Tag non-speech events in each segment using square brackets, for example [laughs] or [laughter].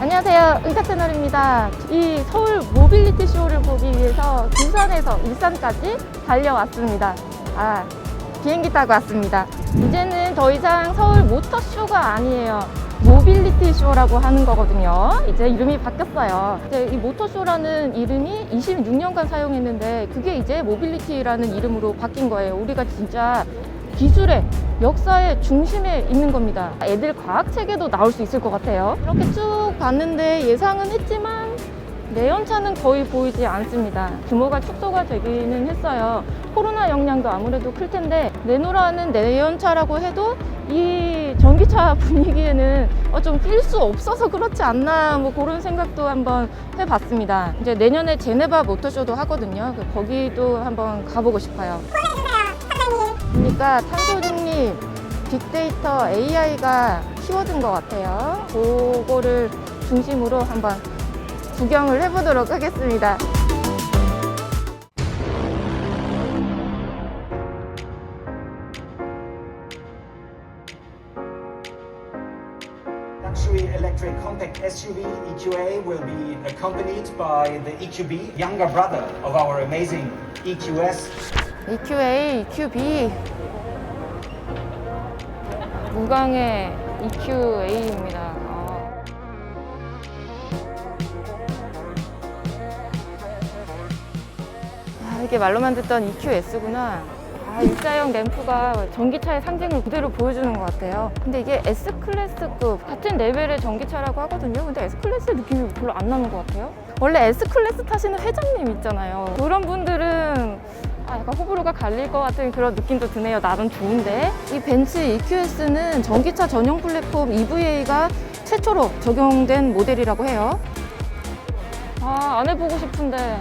안녕하세요. 은카 채널입니다. 이 서울 모빌리티 쇼를 보기 위해서 부산에서 일산까지 달려왔습니다. 아, 비행기 타고 왔습니다. 이제는 더 이상 서울 모터쇼가 아니에요. 모빌리티 쇼라고 하는 거거든요. 이제 이름이 바뀌었어요. 이제 이 모터쇼라는 이름이 26년간 사용했는데 그게 이제 모빌리티라는 이름으로 바뀐 거예요. 우리가 진짜 기술의 역사의 중심에 있는 겁니다. 애들 과학 책에도 나올 수 있을 것 같아요. 이렇게 쭉 봤는데 예상은 했지만 내연차는 거의 보이지 않습니다. 규모가 축소가 되기는 했어요. 코로나 영향도 아무래도 클 텐데 내노라는 내연차라고 해도 이 전기차 [laughs] 분위기에는 어, 좀낄 수 없어서 그렇지 않나 뭐 그런 생각도 한번 해봤습니다. 이제 내년에 제네바 모터쇼도 하거든요. 그 거기도 한번 가보고 싶어요. 그러니까 탄소 중립, 빅데이터, AI가 키워드인 것 같아요. 그거를 중심으로 한번 구경을 해보도록 하겠습니다. Luxury electric compact SUV EQA will be accompanied by the EQB, younger brother of our amazing E EQS. EQA, EQB 무광의 EQA입니다. 어. 아, 이게 말로만 듣던 EQS구나. 아, 일자형 램프가 전기차의 상징을 그대로 보여주는 것 같아요. 근데 이게 S클래스급 같은 레벨의 전기차라고 하거든요. 근데 S클래스 느낌이 별로 안 나는 것 같아요. 원래 S클래스 타시는 회장님 있잖아요. 그런 분들은 아, 약간 호불호가 갈릴 것 같은 그런 느낌도 드네요. 나름 좋은데. 이 벤츠 EQS는 전기차 전용 플랫폼 EVA가 최초로 적용된 모델이라고 해요. 아, 안 해보고 싶은데.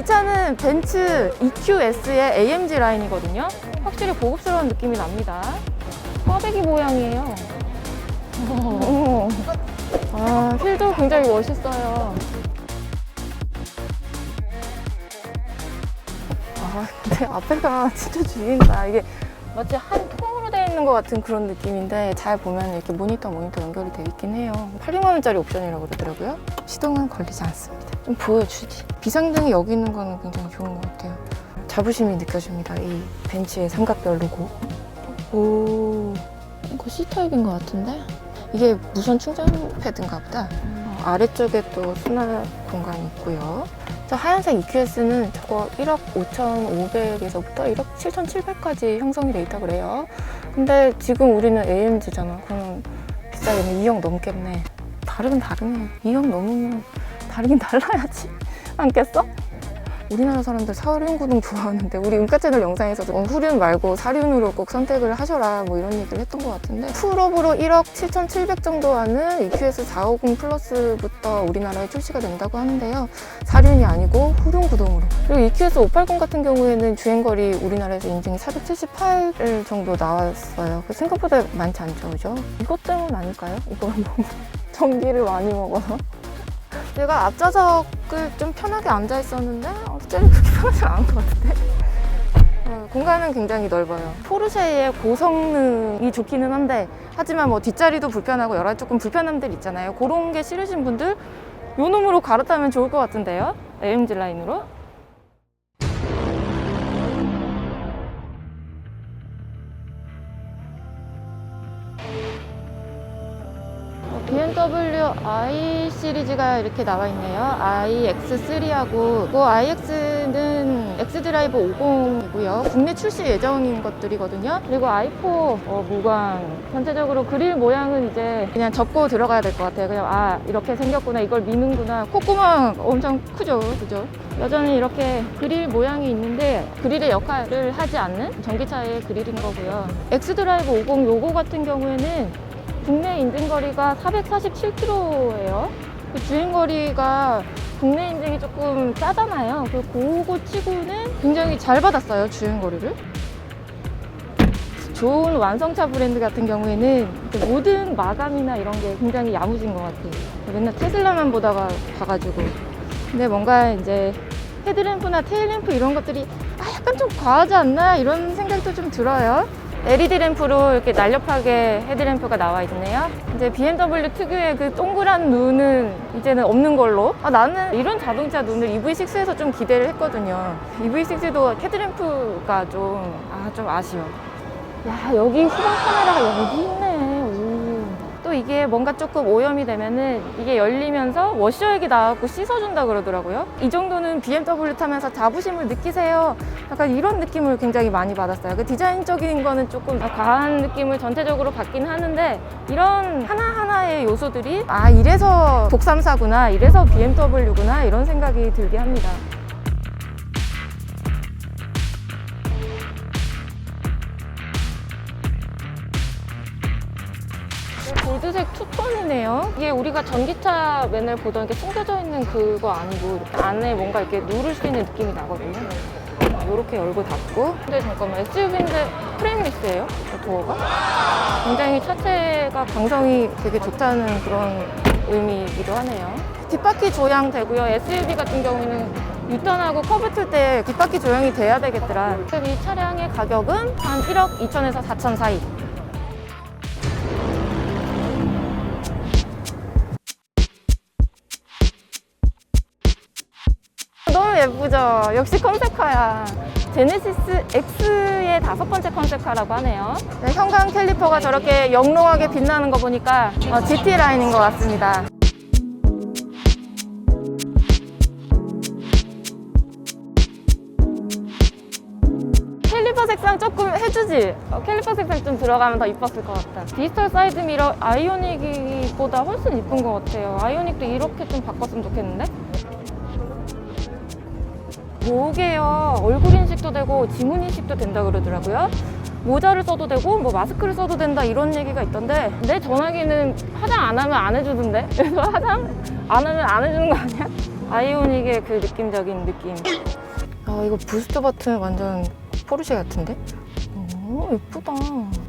이 차는 벤츠 EQS의 AMG 라인이거든요. 확실히 고급스러운 느낌이 납니다. 꽈배기 모양이에요. [laughs] 어. 아, 휠도 굉장히 멋있어요. 아, 근데 앞에가 진짜 죽인다. 이게 마치 한 통으로 되어 있는 것 같은 그런 느낌인데 잘 보면 이렇게 모니터 모니터 연결이 되어 있긴 해요. 800만 원짜리 옵션이라고 그러더라고요. 시동은 걸리지 않습니다. 좀 보여주지. 비상등이 여기 있는 거는 굉장히 좋은 것 같아요. 자부심이 느껴집니다. 이 벤츠의 삼각별 로고. 오, 이거 C타입인 것 같은데? 이게 무선 충전 패드인가 보다. 어, 아래쪽에 또 수납 공간이 있고요. 저 하얀색 EQS는 저거 1억 5,500에서부터 1억 7,700까지 형성이 돼 있다고 그래요. 근데 지금 우리는 AMG잖아. 그러면 비싸겠네. 2억 넘겠네. 다르긴 다르네. 2억 넘으면 다르긴 [laughs] 달라야지. 않겠어? 우리나라 사람들 사륜 구동 좋아하는데 우리 음가 채널 영상에서도 어, 후륜 말고 사륜으로 꼭 선택을 하셔라 뭐 이런 얘기를 했던 것 같은데 풀업으로 1억 7,700 정도 하는 EQS 450 플러스부터 우리나라에 출시가 된다고 하는데요 사륜이 아니고 후륜 구동으로 그리고 EQS 580 같은 경우에는 주행거리 우리나라에서 인증이 478 정도 나왔어요 그 생각보다 많지 않죠 그죠? 이것 때문 아닐까요? 이거 너무 [laughs] 전기를 많이 먹어서 제가 앞좌석을 좀 편하게 앉아 있었는데 어, 뒷자리 그렇게 편하지 않은 것 같은데. 어, 공간은 굉장히 넓어요. 포르쉐의 고성능이 좋기는 한데 하지만 뭐 뒷자리도 불편하고 여러 가지 조금 불편함들 있잖아요. 그런 게 싫으신 분들 요 놈으로 갈아타면 좋을 것 같은데요. AMG 라인으로 BMW i 시리즈가 이렇게 나와 있네요. iX3하고 그 iX는 엑스드라이브 50이고요. 국내 출시 예정인 것들이거든요. 그리고 i4 어, 무광. 전체적으로 그릴 모양은 이제 그냥 접고 들어가야 될 것 같아요. 그냥 아 이렇게 생겼구나. 이걸 미는구나. 콧구멍 엄청 크죠, 그죠? 여전히 이렇게 그릴 모양이 있는데 그릴의 역할을 하지 않는 전기차의 그릴인 거고요. 엑스드라이브 50 요거 같은 경우에는 국내 인증거리가 447km예요. 그 주행거리가 국내 인증이 조금 짜잖아요. 그 그거 치고는 굉장히 잘 받았어요, 주행거리를. 좋은 완성차 브랜드 같은 경우에는 그 모든 마감이나 이런 게 굉장히 야무진 것 같아요. 맨날 테슬라만 보다가 봐가지고. 근데 뭔가 이제 헤드램프나 테일램프 이런 것들이 아, 약간 좀 과하지 않나 이런 생각도 좀 들어요. LED 램프로 이렇게 날렵하게 헤드램프가 나와 있네요. 이제 BMW 특유의 그 동그란 눈은 이제는 없는 걸로. 아, 나는 이런 자동차 눈을 EV6에서 좀 기대를 했거든요. EV6도 헤드램프가 좀, 아, 좀 아쉬워. 야, 여기 후방 카메라가 여기 있네. 이게 뭔가 조금 오염이 되면은 이게 열리면서 워셔액이 나와갖고 씻어준다 그러더라고요. 이 정도는 BMW 타면서 자부심을 느끼세요. 약간 이런 느낌을 굉장히 많이 받았어요. 그 디자인적인 거는 조금 과한 느낌을 전체적으로 받긴 하는데 이런 하나하나의 요소들이 아, 이래서 독삼사구나, 이래서 BMW구나 이런 생각이 들게 합니다. 투톤이네요. 이게 우리가 전기차 맨날 보던 게 숨겨져 있는 그거 아니고 이렇게 안에 뭔가 이렇게 누를 수 있는 느낌이 나거든요. 이렇게 열고 닫고. 근데 잠깐만 SUV인데 프레임리스예요? 도어가? 굉장히 차체가 강성이 되게 좋다는 그런 의미이기도 하네요. 뒷바퀴 조향 되고요. SUV 같은 경우에는 유턴하고 커브 틀 때 뒷바퀴 조향이 돼야 되겠더라. 이 차량의 가격은 한 1억 2천에서 4천 사이. 예쁘죠? 역시 컨셉카야. 제네시스 X의 다섯 번째 컨셉카라고 하네요. 네, 형광 캘리퍼가 저렇게 영롱하게 빛나는 거 보니까 어, GT 라인인 것 같습니다. 캘리퍼 색상 조금 해주지? 어, 캘리퍼 색상 좀 들어가면 더 이뻤을 것 같다. 디지털 사이드 미러 아이오닉보다 훨씬 이쁜 것 같아요. 아이오닉도 이렇게 좀 바꿨으면 좋겠는데? 요게요. 얼굴 인식도 되고 지문 인식도 된다 그러더라고요. 모자를 써도 되고 뭐 마스크를 써도 된다 이런 얘기가 있던데 내 전화기는 화장 안 하면 안 해주던데? [laughs] 그래서 화장 안 하면 안 해주는 거 아니야? 아이오닉의 그 느낌적인 느낌. 아 이거 부스트 버튼 완전 포르쉐 같은데? 오 예쁘다.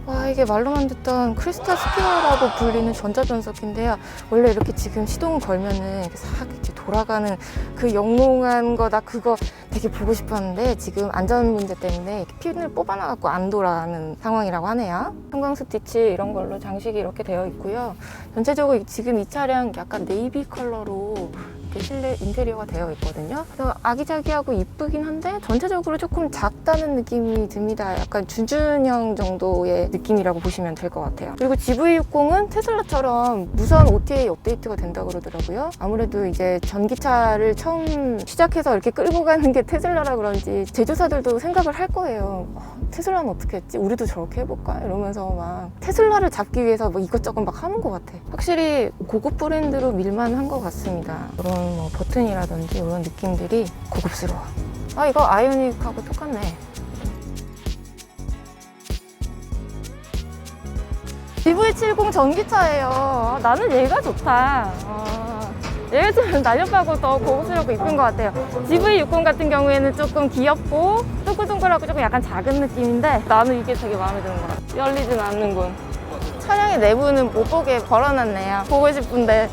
와 이게 말로만 듣던 크리스탈 스피어라고 불리는 전자변속기인데요. 원래 이렇게 지금 시동을 걸면은 이렇게 싹 이렇게 돌아가는 그 영롱한 거 나 그거 되게 보고 싶었는데 지금 안전 문제 때문에 핀을 뽑아놔갖고 안 돌아가는 상황이라고 하네요. 형광 스티치 이런 걸로 장식이 이렇게 되어 있고요. 전체적으로 지금 이 차량 약간 네이비 컬러로 이렇게 실내 인테리어가 되어 있거든요. 그래서 아기자기하고 이쁘긴 한데 전체적으로 조금 작다는 느낌이 듭니다. 약간 주준형 정도의 느낌이라고 보시면 될 것 같아요. 그리고 GV60은 테슬라처럼 무선 OTA 업데이트가 된다고 그러더라고요. 아무래도 이제 전기차를 처음 시작해서 이렇게 끌고 가는 게 테슬라라 그런지 제조사들도 생각을 할 거예요. 어, 테슬라는 어떻게 했지? 우리도 저렇게 해볼까? 이러면서 막 테슬라를 잡기 위해서 뭐 이것저것 막 하는 것 같아. 확실히 고급 브랜드로 밀만한 것 같습니다. 이런 뭐 버튼이라든지 이런 느낌들이 고급스러워. 아 이거 아이오닉하고 똑같네. GV70 전기차예요. 아, 나는 얘가 좋다. 어, 얘가 좀 날렵하고 더 고급스럽고 이쁜 것 같아요. GV60 같은 경우에는 조금 귀엽고 둥글둥글하고 조금 약간 작은 느낌인데 나는 이게 되게 마음에 드는 것 같아. 열리진 않는군. 차량의 내부는 못 보게 걸어놨네요. 보고 싶은데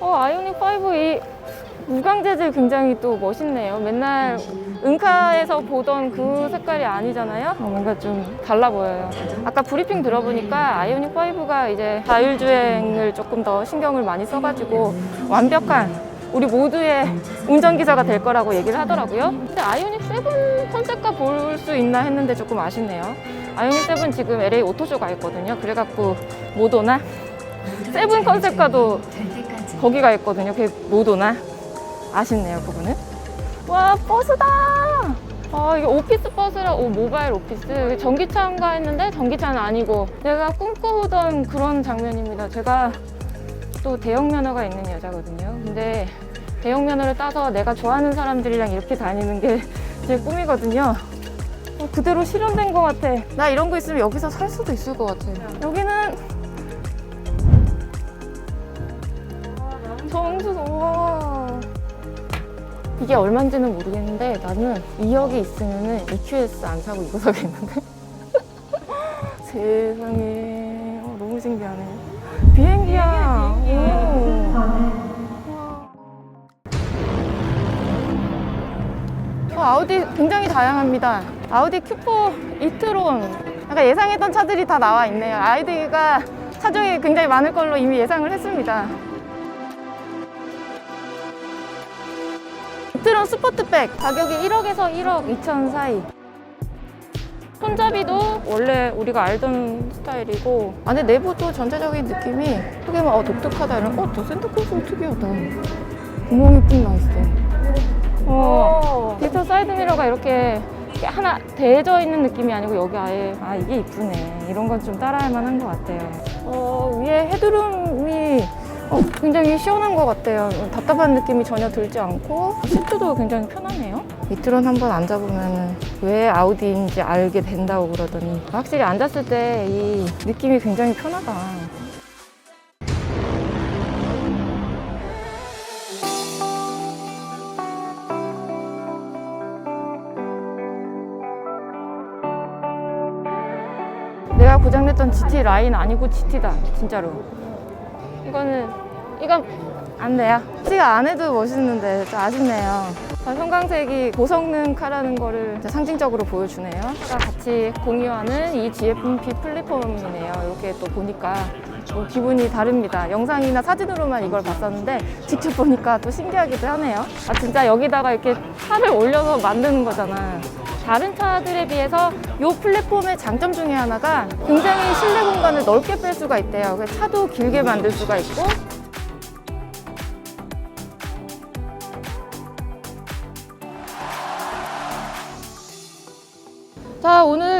어, 아이오닉 5이 무광 재질 굉장히 또 멋있네요. 맨날 은카에서 보던 그 색깔이 아니잖아요. 어, 뭔가 좀 달라 보여요. 아까 브리핑 들어보니까 아이오닉 5가 이제 자율주행을 조금 더 신경을 많이 써가지고 완벽한 우리 모두의 운전기사가 될 거라고 얘기를 하더라고요. 근데 아이오닉 7 컨셉과 볼 수 있나 했는데 조금 아쉽네요. 아이오닉 7 지금 LA 오토쇼 가 있거든요. 그래갖고 못 오나? 세븐 컨셉과도 거기가 있거든요. 그게 못 오나? 아쉽네요, 그거는. 와, 버스다! 아, 이게 오피스 버스라, 오, 모바일 오피스. 전기차인가 했는데 전기차는 아니고. 내가 꿈꿔오던 그런 장면입니다. 제가 또 대형 면허가 있는 여자거든요. 근데 대형 면허를 따서 내가 좋아하는 사람들이랑 이렇게 다니는 게 제 꿈이거든요. 어, 그대로 실현된 것 같아. 나 이런 거 있으면 여기서 살 수도 있을 것 같아. 여기는 정수, 와. 이게 얼마인지는 모르겠는데 나는 2억이 있으면은 EQS 안 사고 이거 사겠는데? [laughs] 세상에 어, 너무 신기하네. 비행기야. 오. 어, 아우디 굉장히 다양합니다. 아우디 Q4 이트론. 약간 예상했던 차들이 다 나와 있네요. 아이디가 차종이 굉장히 많을 걸로 이미 예상을 했습니다. 이트론 스포트백 가격이 1억에서 1억 2천 사이. 손잡이도 원래 우리가 알던 스타일이고 안에 내부도 전체적인 느낌이 크게 막 어, 독특하다 이런 어, 저 센터클로스 특이하다. 구멍이 쭉 나있어. 어, 디지털 사이드 미러가 이렇게 이렇게 하나 대져 있는 느낌이 아니고 여기 아예 아 이게 이쁘네 이런 건 좀 따라할 만한 것 같아요. 어, 위에 헤드룸이 어, 굉장히 시원한 것 같아요. 답답한 느낌이 전혀 들지 않고 시트도 굉장히 편하네요. 이트론 한번 앉아보면 왜 아우디인지 알게 된다고 그러더니 확실히 앉았을 때 이 느낌이 굉장히 편하다. 내가 고장냈던 GT 라인 아니고 GT다 진짜로 이거는 이건 안 돼요. GT가 안 해도 멋있는데 좀 아쉽네요. 아, 형광색이 고성능 카라는 거를 상징적으로 보여주네요. 다 같이 공유하는 이 GFP 플랫폼이네요. 이렇게 또 보니까 좀 기분이 다릅니다. 영상이나 사진으로만 이걸 봤었는데 직접 보니까 또 신기하기도 하네요. 아 진짜 여기다가 이렇게 차를 올려서 만드는 거잖아 다른 차들에 비해서 이 플랫폼의 장점 중에 하나가 굉장히 실내 공간을 넓게 뺄 수가 있대요. 차도 길게 만들 수가 있고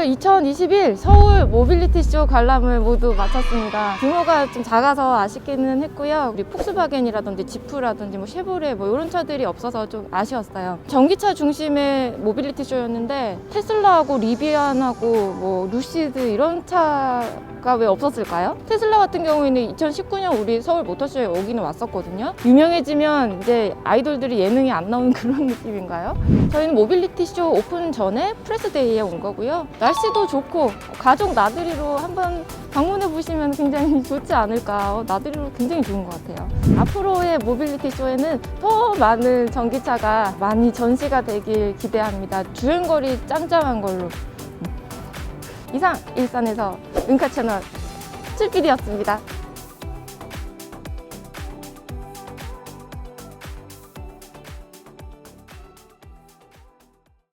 2021 서울 모빌리티 쇼 관람을 모두 마쳤습니다. 규모가 좀 작아서 아쉽기는 했고요. 우리 폭스바겐이라든지 지프라든지 뭐 쉐보레 뭐 이런 차들이 없어서 좀 아쉬웠어요. 전기차 중심의 모빌리티 쇼였는데 테슬라하고 리비안하고 뭐 루시드 이런 차 가 왜 없었을까요? 테슬라 같은 경우에는 2019년 우리 서울 모터쇼에 오기는 왔었거든요. 유명해지면 이제 아이돌들이 예능이 안 나오는 [laughs] 그런 느낌인가요? 저희는 모빌리티 쇼 오픈 전에 프레스데이에 온 거고요. 날씨도 좋고 가족 나들이로 한번 방문해 보시면 굉장히 [laughs] 좋지 않을까. 어, 나들이로 굉장히 좋은 것 같아요. 앞으로의 모빌리티 쇼에는 더 많은 전기차가 많이 전시가 되길 기대합니다. 주행거리 짱짱한 걸로. 이상 일산에서 은카 채널 칠필이었습니다.